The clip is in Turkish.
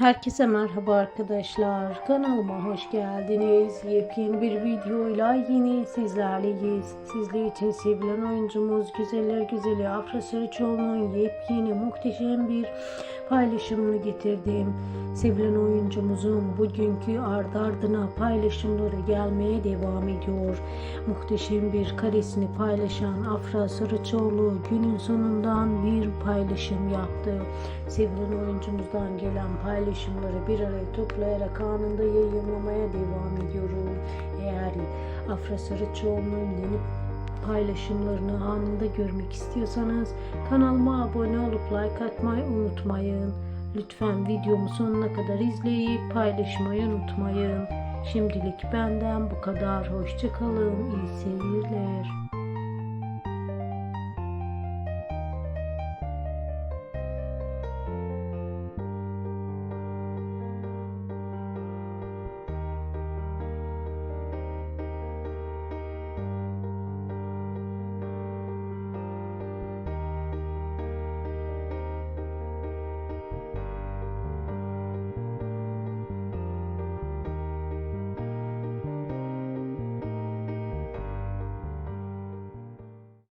Herkese merhaba arkadaşlar. Kanalıma hoş geldiniz. Yepyeni bir videoyla yine sizlerleyiz. Sizler için sevilen oyuncumuz Güzeller Güzeli Afra Saraçoğlu'nun yepyeni muhteşem bir paylaşımını getirdim. Sevilen oyuncumuzun bugünkü ardı ardına paylaşımları gelmeye devam ediyor. Muhteşem bir karesini paylaşan Afra Saraçoğlu günün sonundan bir paylaşım yaptı. Sevilen oyuncumuzdan gelen paylaşımları bir araya toplayarak anında yayınlamaya devam ediyorum. Eğer Afra Saraçoğlu'nun yeni paylaşımlarını anında görmek istiyorsanız kanalıma abone olup like atmayı unutmayın. Lütfen videomu sonuna kadar izleyip paylaşmayı unutmayın. Şimdilik benden bu kadar. Hoşçakalın. İyi seyirler.